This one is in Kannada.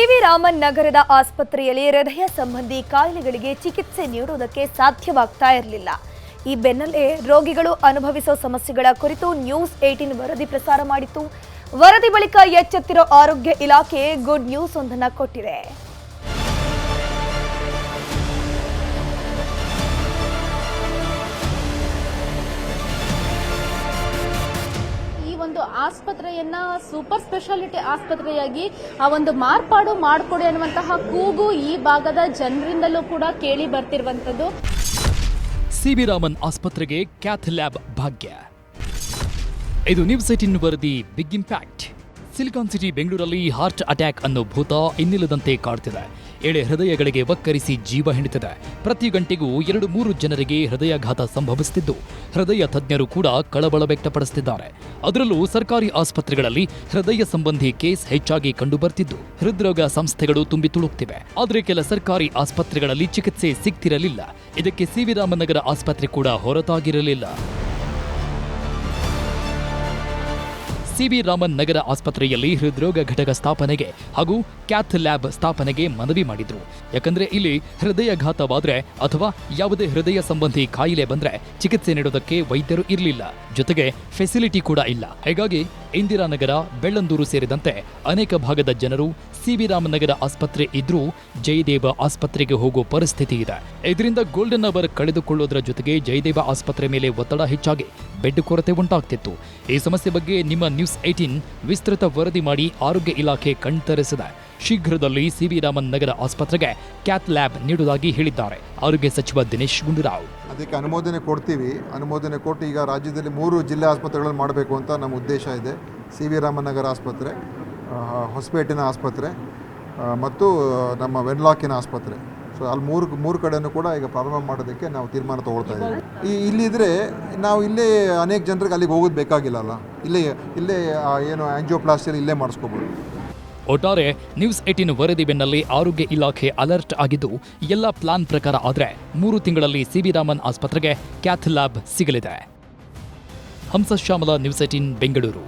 ಸಿವಿ ರಾಮನ್ ನಗರದ ಆಸ್ಪತ್ರೆಯಲ್ಲಿ ಹೃದಯ ಸಂಬಂಧಿ ಕಾಯಿಲೆಗಳಿಗೆ ಚಿಕಿತ್ಸೆ ನೀಡುವುದಕ್ಕೆ ಸಾಧ್ಯವಾಗ್ತಾ ಇರಲಿಲ್ಲ. ಈ ಬೆನ್ನಲ್ಲೇ ರೋಗಿಗಳು ಅನುಭವಿಸೋ ಸಮಸ್ಯೆಗಳ ಕುರಿತು ನ್ಯೂಸ್ ಏಟೀನ್ ವರದಿ ಪ್ರಸಾರ ಮಾಡಿತ್ತು ವರದಿ ಬಳಿಕ ಎಚ್ಚೆತ್ತಿರೋ ಆರೋಗ್ಯ ಇಲಾಖೆ ಗುಡ್ ನ್ಯೂಸ್ ಒಂದನ್ನು ಕೊಟ್ಟಿದೆ. ಆಸ್ಪತ್ರೆಯನ್ನ, ಸೂಪರ್ ಸ್ಪೆಷಾಲಿಟಿ ಆಸ್ಪತ್ರೆಯಾಗಿ ಆ ಒಂದು ಮಾರ್ಪಾಡು ಮಾಡಿಕೊಡಿ ಅನ್ನುವಂತಹ ಕೂಗು ಈ ಭಾಗದ ಜನರಿಂದಲೂ ಕೂಡ ಕೇಳಿ ಬರ್ತಿರುವಂತದ್ದು ಸಿಬಿ ರಾಮನ್ ಆಸ್ಪತ್ರೆಗೆ ಕ್ಯಾಥ್ ಲ್ಯಾಬ್ ಭಾಗ್ಯ. ಇದು ನ್ಯೂಸ್ ಏಟಿನ್ ವರದಿ ಬಿಗ್ ಇಂಪ್ಯಾಕ್ಟ್. ಸಿಲಿಕಾನ್ ಸಿಟಿ ಬೆಂಗಳೂರಲ್ಲಿ ಹಾರ್ಟ್ ಅಟ್ಯಾಕ್ ಅನ್ನೋ ಭೂತ ಇನ್ನಿಲ್ಲದಂತೆ ಕಾಡ್ತಿದೆ. ಎಳೆ ಹೃದಯಗಳಿಗೆ ವಕ್ಕರಿಸಿ ಜೀವ ಹಿಡಿತಿದೆ. ಪ್ರತಿ ಗಂಟೆಗೂ ಎರಡು ಮೂರು ಜನರಿಗೆ ಹೃದಯಾಘಾತ ಸಂಭವಿಸುತ್ತಿದ್ದು ಹೃದಯ ತಜ್ಞರು ಕೂಡ ಕಳವಳ ವ್ಯಕ್ತಪಡಿಸುತ್ತಿದ್ದಾರೆ ಅದರಲ್ಲೂ ಸರ್ಕಾರಿ ಆಸ್ಪತ್ರೆಗಳಲ್ಲಿ ಹೃದಯ ಸಂಬಂಧಿ ಕೇಸ್ ಹೆಚ್ಚಾಗಿ ಕಂಡುಬರ್ತಿದ್ದು. ಹೃದ್ರೋಗ ಸಂಸ್ಥೆಗಳು ತುಂಬಿ ತುಳುಕ್ತಿವೆ. ಆದರೆ ಕೆಲ ಸರ್ಕಾರಿ ಆಸ್ಪತ್ರೆಗಳಲ್ಲಿ ಚಿಕಿತ್ಸೆ ಸಿಗ್ತಿರಲಿಲ್ಲ. ಇದಕ್ಕೆ ಸಿ ರಾಮನಗರ ಆಸ್ಪತ್ರೆ ಕೂಡ ಹೊರತಾಗಿರಲಿಲ್ಲ. ಸಿವಿ ರಾಮನ್ ನಗರ ಆಸ್ಪತ್ರೆಯಲ್ಲಿ ಹೃದ್ರೋಗ ಘಟಕ ಸ್ಥಾಪನೆಗೆ ಹಾಗೂ ಕ್ಯಾಥ್ ಲ್ಯಾಬ್ ಸ್ಥಾಪನೆಗೆ ಮನವಿ ಮಾಡಿದ್ರು. ಯಾಕಂದ್ರೆ ಇಲ್ಲಿ ಹೃದಯಘಾತವಾದ್ರೆ ಅಥವಾ ಯಾವುದೇ ಹೃದಯ ಸಂಬಂಧಿ ಕಾಯಿಲೆ ಬಂದ್ರೆ ಚಿಕಿತ್ಸೆ ನೀಡೋದಕ್ಕೆ ವೈದ್ಯರು ಇರಲಿಲ್ಲ. ಜೊತೆಗೆ ಫೆಸಿಲಿಟಿ ಕೂಡ ಇಲ್ಲ. ಹೀಗಾಗಿ ಇಂದಿರಾನಗರ ಬೆಳ್ಳಂದೂರು ಸೇರಿದಂತೆ ಅನೇಕ ಭಾಗದ ಜನರು ಸಿವಿ ರಾಮನಗರ ಆಸ್ಪತ್ರೆ ಇದ್ರೂ ಜಯದೇವ ಆಸ್ಪತ್ರೆಗೆ ಹೋಗೋ ಪರಿಸ್ಥಿತಿ ಇದೆ. ಇದರಿಂದ ಗೋಲ್ಡನ್ ಅವರ್ ಕಳೆದುಕೊಳ್ಳೋದರ ಜೊತೆಗೆ ಜಯದೇವ ಆಸ್ಪತ್ರೆ ಮೇಲೆ ಒತ್ತಡ ಹೆಚ್ಚಾಗಿ ಬೆಡ್ ಕೊರತೆ ಉಂಟಾಗ್ತಿತ್ತು. ಈ ಸಮಸ್ಯೆ ಬಗ್ಗೆ ನಿಮ್ಮ ನ್ಯೂಸ್ ಏಟೀನ್ ವಿಸ್ತೃತ ವರದಿ ಮಾಡಿ ಆರೋಗ್ಯ ಇಲಾಖೆ ಕಣ್ತರಿಸಿದೆ. ಶೀಘ್ರದಲ್ಲಿ ಸಿವಿ ರಾಮನ್ ನಗರ ಆಸ್ಪತ್ರೆಗೆ ಕ್ಯಾತ್ ಲ್ಯಾಬ್ ನೀಡುವುದಾಗಿ ಹೇಳಿದ್ದಾರೆ. ಆರೋಗ್ಯ ಸಚಿವ ದಿನೇಶ್ ಗುಂಡೂರಾವ್. ಅದಕ್ಕೆ ಅನುಮೋದನೆ ಕೊಡ್ತೀವಿ. ಅನುಮೋದನೆ ಕೊಟ್ಟು ಈಗ ರಾಜ್ಯದಲ್ಲಿ ಮೂರು ಜಿಲ್ಲೆ ಆಸ್ಪತ್ರೆಗಳನ್ನು ಮಾಡಬೇಕು ಅಂತ ನಮ್ಮ ಉದ್ದೇಶ ಇದೆ. ಸಿ ವಿ ರಾಮನ್ ನಗರ ಆಸ್ಪತ್ರೆ ಹೊಸಪೇಟಿನ ಆಸ್ಪತ್ರೆ ಮತ್ತು ನಮ್ಮ ವೆನ್ಲಾಕಿನ ಆಸ್ಪತ್ರೆ. ಸೊ ಅಲ್ಲಿ ಮೂರು ಮೂರು ಕಡೆಯೂ ಕೂಡ ಈಗ ಪ್ರಾರಂಭ ಮಾಡೋದಕ್ಕೆ ನಾವು ತೀರ್ಮಾನ ತೊಗೊಳ್ತಾ ಇದ್ದೀವಿ. ಈ ಇಲ್ಲಿದ್ದರೆ ನಾವು ಇಲ್ಲೇ ಅನೇಕ ಜನರಿಗೆ ಅಲ್ಲಿಗೆ ಹೋಗೋದು ಬೇಕಾಗಿಲ್ಲಲ್ಲ ಇಲ್ಲೇ ಇಲ್ಲೇ ಏನು ಆ್ಯಂಜಿಯೋಪ್ಲಾಸ್ಟಿಯಲ್ಲಿ ಇಲ್ಲೇ ಮಾಡಿಸ್ಕೋಬೋದು. ಒಟ್ಟಾರೆ ನ್ಯೂಸ್ ಏಟಿನ್ ವರದಿ ಬೆನ್ನಲ್ಲಿ ಆರೋಗ್ಯ ಇಲಾಖೆ ಅಲರ್ಟ್ ಆಗಿದ್ದು ಎಲ್ಲ ಪ್ಲಾನ್ ಪ್ರಕಾರ ಆದರೆ ಮೂರು ತಿಂಗಳಲ್ಲಿ ಸಿವಿ ರಾಮನ್ ಆಸ್ಪತ್ರೆಗೆ ಕ್ಯಾಥ್ ಲ್ಯಾಬ್ ಸಿಗಲಿದೆ. Hamsashyamala news eighteen Bengaluru.